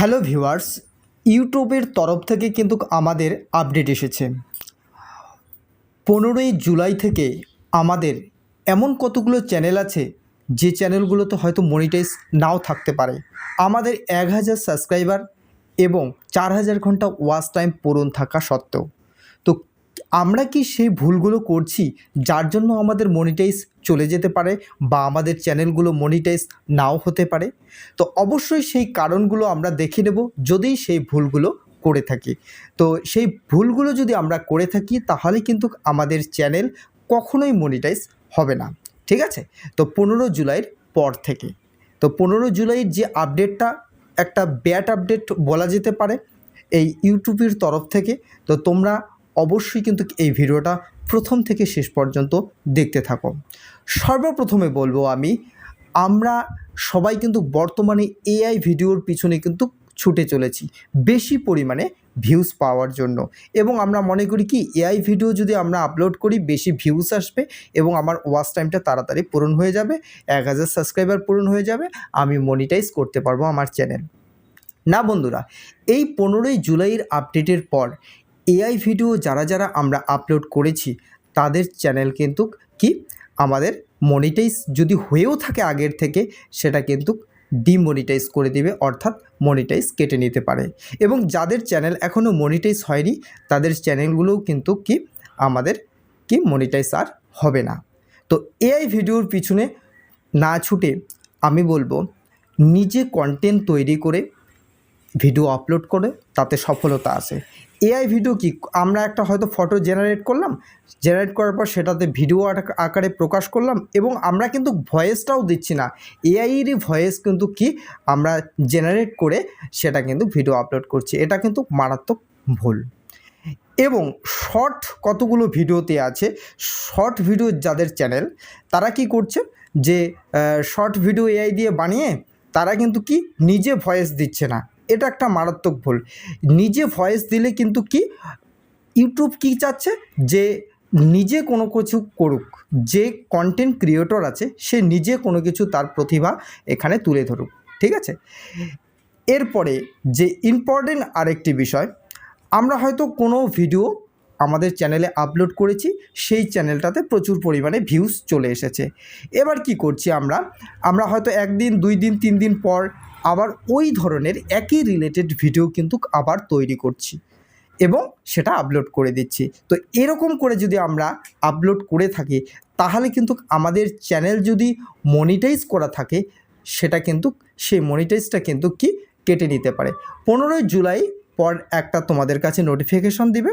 Hello viewers, ইউটিউবের তরফ থেকে কিন্তু আমাদের আপডেট এসেছে। পনেরোই জুলাই থেকে আমাদের এমন কতগুলো চ্যানেল আছে, যে চ্যানেলগুলোতে হয়তো মনিটাইজ নাও থাকতে পারে। আমাদের এক হাজার সাবস্ক্রাইবার এবং চার হাজার ঘণ্টা ওয়াচ টাইম পূরণ থাকা সত্ত্বেও। আমরা কি সেই ভুলগুলো করছি যার জন্য আমাদের মনিটাইজ চলে যেতে পারে বা আমাদের চ্যানেলগুলো মনিটাইজ নাও হতে পারে? তো অবশ্যই সেই কারণগুলো আমরা দেখে নেব যদি সেই ভুলগুলো করে থাকি। তো সেই ভুলগুলো যদি আমরা করে থাকি তাহলে কিন্তু আমাদের চ্যানেল কখনোই মনিটাইজ হবে না। ঠিক আছে? তো পনেরো জুলাইয়ের পর থেকে। তো পনেরো জুলাইয়ের যে আপডেটটা একটা ব্যাড আপডেট বলা যেতে পারে এই ইউটিউবের তরফ থেকে। তো তোমরা অবশ্যই কিন্তু এই ভিডিওটা প্রথম থেকে শেষ পর্যন্ত দেখতে থাকো। সর্বপ্রথমে বলব আমি, আমরা সবাই কিন্তু বর্তমানে এআই ভিডিওর পিছনে কিন্তু ছুটে চলেছি, বেশি পরিমাণে ভিউজ পাওয়ার জন্য। এবং আমরা মনে করি কি, এআই ভিডিও যদি আমরা আপলোড করি, বেশি ভিউজ আসবে এবং আমার ওয়াচ টাইমটা তাড়াতাড়ি পূরণ হয়ে যাবে, এক হাজার সাবস্ক্রাইবার পূরণ হয়ে যাবে, আমি মনিটাইজ করতে পারব আমার চ্যানেল না বন্ধুরা, এই পনেরোই জুলাইয়ের আপডেটের পর এআই ভিডিও যারা যারা আমরা আপলোড করেছি, তাদের চ্যানেল কিন্তু কি? আমাদের মনিটাইজ যদি হয়েও থাকে আগের থেকে, সেটা কিন্তু ডিমনিটাইজ করে দিবে, অর্থাৎ মনিটাইজ কেটে নিতে পারে। এবং যাদের চ্যানেল এখনও মনিটাইজ হয়নি, তাদের চ্যানেলগুলোও কিন্তু কি? আমাদের কি? মনিটাইজ আর হবে না। তো এআই ভিডিওর পিছনে না ছুটে আমি বলব, নিজে কন্টেন্ট তৈরি করে ভিডিও আপলোড করে, তাতে সফলতা আসে এআই ভিডিও কি? আমরা একটা হয়তো ফটো জেনারেট করলাম জেনারেট করার পর সেটাতে ভিডিও আক- আকারে প্রকাশ করলাম এবং আমরা কিন্তু ভয়েসটাও দিচ্ছি না। এআইয়েরই ভয়েস কিন্তু কি? আমরা জেনারেট করে সেটা কিন্তু ভিডিও আপলোড করছি। এটা কিন্তু মারাত্মক ভুল। এবং শর্ট কতগুলো ভিডিওতে আছে? শর্ট ভিডিও যাদের চ্যানেল তারা কি করছে? যে শর্ট ভিডিও এআই দিয়ে বানিয়ে তারা কিন্তু কি? নিজে ভয়েস দিচ্ছে না। এটা একটা মারাত্মক ভুল। নিজে ভয়েস দিলে কিন্তু কি ইউটিউব কি চাচ্ছে? যে নিজে কোনো কিছু করুক, যে কন্টেন্ট ক্রিয়েটর আছে, সে নিজে কোনো কিছু তার প্রতিভা এখানে তুলে ধরুক, ঠিক আছে? এরপরে যে ইম্পর্টেন্ট আরেকটি বিষয়, আমরা হয়তো কোনো ভিডিও আমাদের চ্যানেলে আপলোড করেছি, সেই চ্যানেলটাতে প্রচুর পরিমাণে ভিউজ চলে এসেছে। এবার কি করছি আমরা? আমরা হয়তো একদিন, দুই দিন, তিন দিন পর আবার ওই ধরনের একই রিলেটেড ভিডিও কিন্তু আবার তৈরি করছি এবং সেটা আপলোড করে দিচ্ছি। তো এরকম করে যদি আমরা আপলোড করে থাকি, তাহলে কিন্তু আমাদের চ্যানেল যদি মনিটাইজ করা থাকে, সেটা কিন্তু, সেই মনিটাইজটা কিন্তু কি কেটে নিতে পারে। পনেরোই জুলাই পর একটা তোমাদের কাছে নোটিফিকেশন দিবে,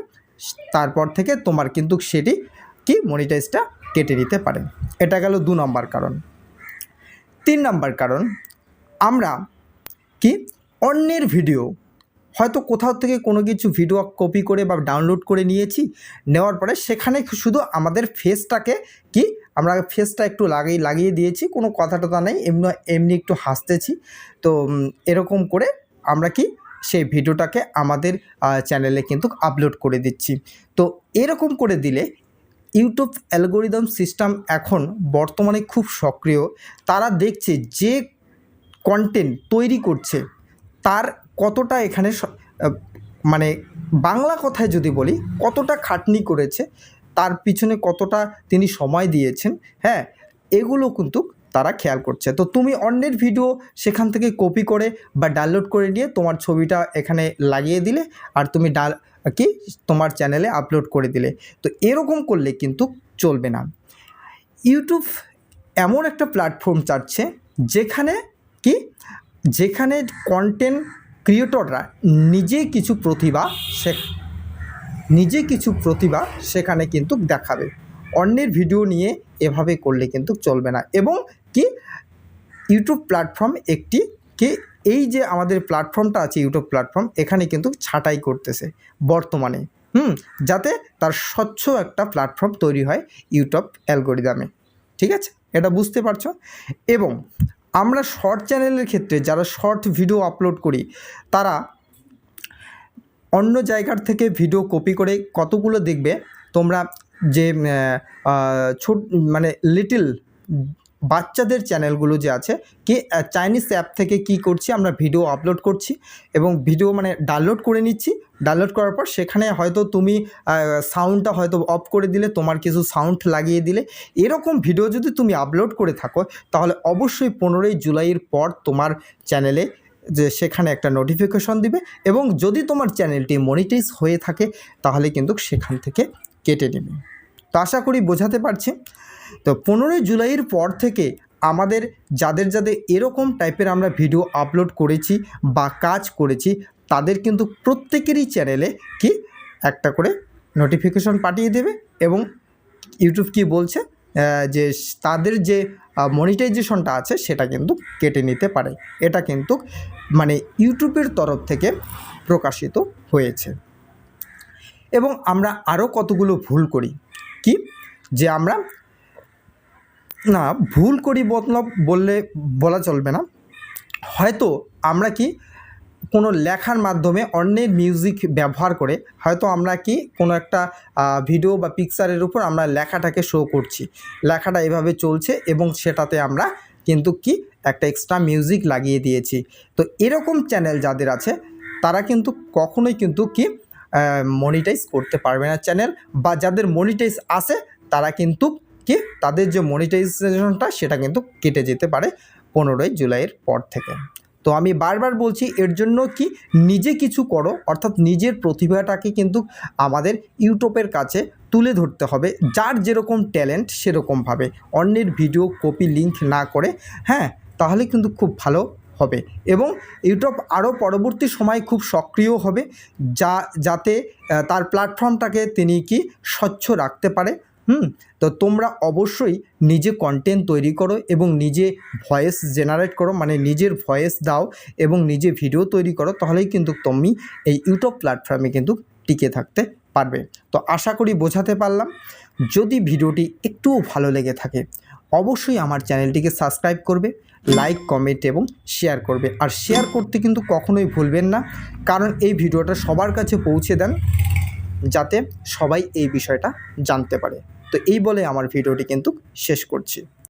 তারপর থেকে তোমার কিন্তু সেটি কি মনিটাইজটা কেটে নিতে পারে। এটা গেল দু নম্বর কারণ। তিন নম্বর কারণ, আমরা কি? অন্যের ভিডিও হয়তো কোথাও থেকে কোনো কিছু ভিডিও কপি করে বা ডাউনলোড করে নিয়েছি, নেওয়ার পরে সেখানে শুধু আমাদের ফেসটাকে কি, আমরা ফেসটা একটু লাগিয়ে লাগিয়ে দিয়েছি, কোনো কথা টথা নেই, এমনি এমনি একটু হাসতেছি। তো এরকম করে আমরা কি, সেই ভিডিওটাকে আমাদের চ্যানেলে কিন্তু আপলোড করে দিচ্ছি। তো, এরকম করে দিলে ইউটিউব অ্যালগোরিদম সিস্টেম এখন বর্তমানে খুব সক্রিয়। তারা দেখছে যে কন্টেন্ট তৈরি করছে, তার কতটা এখানে মানে বাংলা কথায় যদি বলি, কতটা খাটনি করেছে, তার পিছনে কতটা তিনি সময় দিয়েছেন হ্যাঁ এগুলো কিন্তু তারা খেয়াল করছে। তো তুমি অন্যের ভিডিও সেখান থেকে কপি করে বা ডাউনলোড করে নিয়ে তোমার ছবিটা এখানে লাগিয়ে দিলে আর তুমি ডাল, কি, তোমার চ্যানেলে আপলোড করে দিলে। তো এরকম করলে কিন্তু চলবে না। ইউটিউব এমন একটা প্ল্যাটফর্ম চাচ্ছে যেখানে কি? যেখানে কন্টেন্ট ক্রিয়েটররা নিজে কিছু প্রতিভা সে নিজে কিছু প্রতিভা সেখানে কিন্তু দেখাবে। অন্যের ভিডিও নিয়ে এভাবে করলে কিন্তু চলবে না। এবং কি? ইউটিউব প্ল্যাটফর্ম একটি কি? এই যে আমাদের প্ল্যাটফর্মটা আছে ইউটিউব প্ল্যাটফর্ম এখানে কিন্তু ছাঁটাই করতেছে বর্তমানে। হুম? যাতে তার স্বচ্ছ একটা প্ল্যাটফর্ম তৈরি হয় ইউটিউব অ্যালগোরিদামে ঠিক আছে? এটা বুঝতে পারছ? এবং আমরা শর্ট চ্যানেলের ক্ষেত্রে যারা শর্ট ভিডিও আপলোড করি, তারা অন্য জায়গার থেকে ভিডিও কপি করে কতগুলো দেখবে? তোমরা যে ছোট মানে লিটিল বাচ্চাদের চ্যানেলগুলো যে আছে, কি চাইনিজ অ্যাপ থেকে কি করছি আমরা ভিডিও আপলোড করছি এবং ভিডিও মানে ডাউনলোড করে নিচ্ছি। ডাউনলোড করার পর সেখানে হয়তো তুমি সাউন্ডটা হয়তো অফ করে দিলে, তোমার কিছু সাউন্ড লাগিয়ে দিলে। এরকম ভিডিও যদি তুমি আপলোড করে থাকো, তাহলে অবশ্যই পনেরোই জুলাইয়ের পর তোমার চ্যানেলে যে সেখানে একটা নোটিফিকেশন দিবে এবং যদি তোমার চ্যানেলটি মনিটাইজ হয়ে থাকে, তাহলে কিন্তু সেখান থেকে কেটে নেবে। তো আশা করি বোঝাতে পারছি। তো পনেরোই জুলাইয়ের পর থেকে আমাদের যাদের যাদের এরকম টাইপের আমরা ভিডিও আপলোড করেছি বা কাজ করেছি, তাদের কিন্তু প্রত্যেকেরই চ্যানেলে কি একটা করে নোটিফিকেশন পাঠিয়ে দেবে এবং ইউটিউব কি বলছে যে তাদের যে মনিটাইজেশনটা আছে সেটা কিন্তু কেটে নিতে পারে। এটা কিন্তু মানে ইউটিউবের তরফ থেকে প্রকাশিত হয়েছে। এবং আমরা আরও কতগুলো ভুল করি? কি? যে আমরা না, ভুল করি মতলব বললে বলা চলবে না। হয়তো আমরা কি কোনো লেখার মাধ্যমে অন্যের মিউজিক ব্যবহার করে হয়তো আমরা কি কোনো একটা ভিডিও বা পিকচারের উপর আমরা লেখাটাকে শো করছি। লেখাটা এভাবে চলছে এবং সেটাতে আমরা কিন্তু কি একটা এক্সট্রা মিউজিক লাগিয়ে দিয়েছি। তো এরকম চ্যানেল যাদের আছে, তারা কিন্তু কখনোই কিন্তু কি মনিটাইজ করতে পারবে না চ্যানেল বা যাদের মনিটাইজ আছে, তারা কিন্তু কি? তাদের যে মনিটাইজেশনটা সেটা কিন্তু কেটে যেতে পারে পনেরোই জুলাইয়ের পর থেকে। তো আমি বারবার বলছি, এর জন্য কি নিজে কিছু করো, অর্থাৎ নিজের প্রতিভাটাকে কিন্তু আমাদের ইউটিউবের কাছে তুলে ধরতে হবে। যার যেরকম ট্যালেন্ট সেরকমভাবে। অন্যের ভিডিও কপি লিঙ্ক না করে হ্যাঁ তাহলে কিন্তু খুব ভালো হবে। এবং ইউটিউব আরও পরবর্তী সময় খুব সক্রিয় হবে, যা, যাতে তার প্ল্যাটফর্মটাকে তিনি কি স্বচ্ছ রাখতে পারে। হুম, তো তোমরা অবশ্যই নিজে কন্টেন্ট তৈরি করো এবং নিজে ভয়েস জেনারেট করো মানে নিজের ভয়েস দাও এবং নিজে ভিডিও তৈরি করো, তাহলেই কিন্তু তুমি এই ইউটিউব প্ল্যাটফর্মে কিন্তু টিকে থাকতে পারবে। তো আশা করি বোঝাতে পারলাম। যদি ভিডিওটি একটুও ভালো লেগে থাকে, অবশ্যই আমার চ্যানেলটিকে সাবস্ক্রাইব করবে লাইক কমেন্ট এবং শেয়ার করবে। আর শেয়ার করতে কিন্তু কখনোই ভুলবেন না, কারণ এই ভিডিওটা সবার কাছে পৌঁছে দেন, যাতে সবাই এই বিষয়টা জানতে পারে। তো এই বলে আমার ভিডিওটি কিন্তু শেষ করছি।